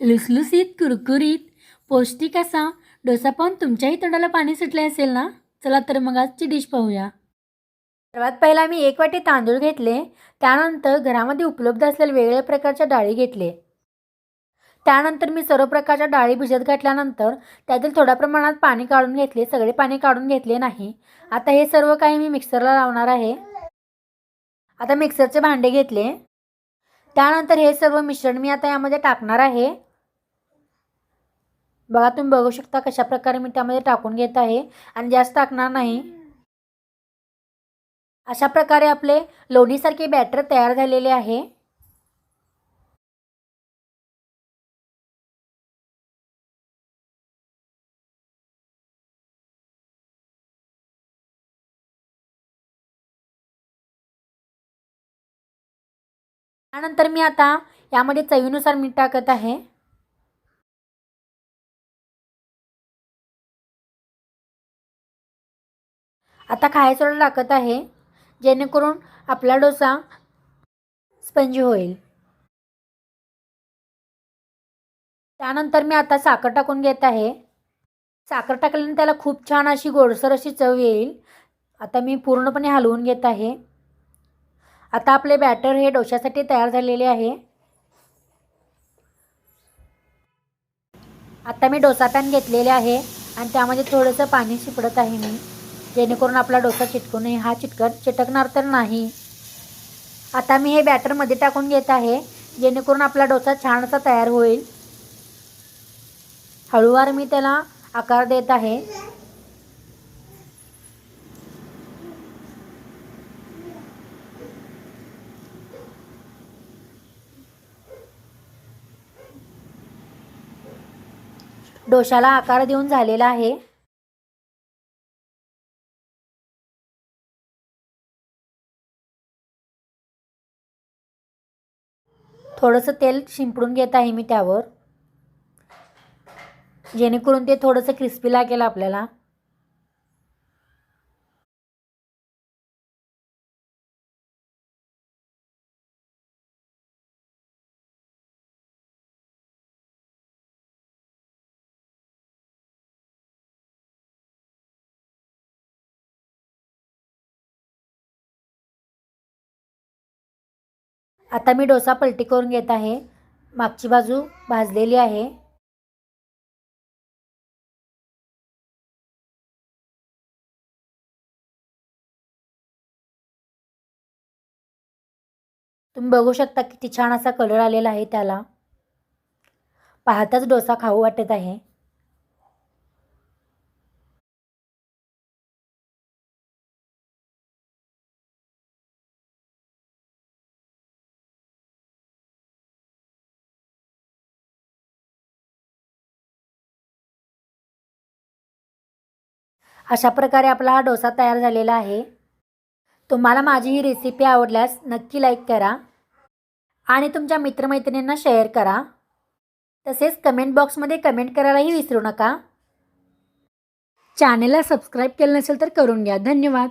लुसलुसीत कुरकुरीत. पौष्टिक असा. डोसा पाहून तुमच्याही तोंडाला पाणी सुटले असेल ना? चला तर मग आजची डिश पाहूया. सर्वात पहिला मी एक वाटी तांदूळ घेतले. त्यानंतर घरामध्ये उपलब्ध असलेल्या वेगवेगळ्या प्रकारच्या डाळी घेतले. त्यानंतर मी सर्व प्रकारच्या डाळी भिजत घातल्यानंतर त्यातील थोड्या प्रमाणात पाणी काढून घेतले. सगळे पाणी काढून घेतले नाही. आता हे सर्व काही मी मिक्सरला लावणार आहे. आता मिक्सरचे भांडे घेतले. त्यानंतर हे सर्व मिश्रण मी आता यामध्ये टाकणार आहे. बघा तुम्ही बघू शकता कशा प्रकारे मी त्यामध्ये टाकून घेत आहे. आणि जास्त टाकणार नाही. अशा प्रकारे आपले लोणीसारखे बॅटर तयार झालेले आहे. त्यानंतर मी आता यामध्ये चवीनुसार मीठ टाकत आहे. आता खाय सोडा टाकत आहे जेणेकरून आपला डोसा स्पंजी होईल. त्यानंतर मी आता साखर टाकून घेत आहे. साखर टाकल्याने त्याला खूप छान अशी गोडसर अशी चव येईल. आता मी पूर्णपणे हलवून घेत आहे. आता आपले बॅटर हे डोशासाठी तयार झालेले आहे. आता मी डोसा पॅन घेतलेले आहे आणि त्यामध्ये थोडंसं पाणी शिपडत आहे मी. जेणेकरून आपला डोसा चिटकू नये हा चिटकट चिटकणार तर नाही. आता मी हे बॅटरमध्ये टाकून घेत आहे जेणेकरून आपला डोसा छान असा तयार होईल. हळूवार मी त्याला आकार देत आहे. डोशाला आकार देऊन झालेला आहे. थोडंसं तेल शिंपडून घेत आहे मी त्यावर. जेणेकरून ते थोडंसं क्रिस्पी लागेल आपल्याला. आता मी डोसा पलटी करून घेत आहे. मागची बाजू भाजलेली आहे. तुम्ही बघू शकता किती छान असा कलर आलेला आहे त्याला. पाहताच डोसा खाऊ वाटत आहे. अशा प्रकारे आपला हा डोसा तयार झालेला आहे. तुम्हाला माझी ही रेसिपी आवडल्यास नक्की लाईक करा. आणि तुमच्या मित्रमैत्रिणींना शेअर करा. तसेच कमेंट बॉक्समध्ये कमेंट करायलाही विसरू नका. चॅनेलला सबस्क्राईब केलं नसेल तर करून घ्या. धन्यवाद.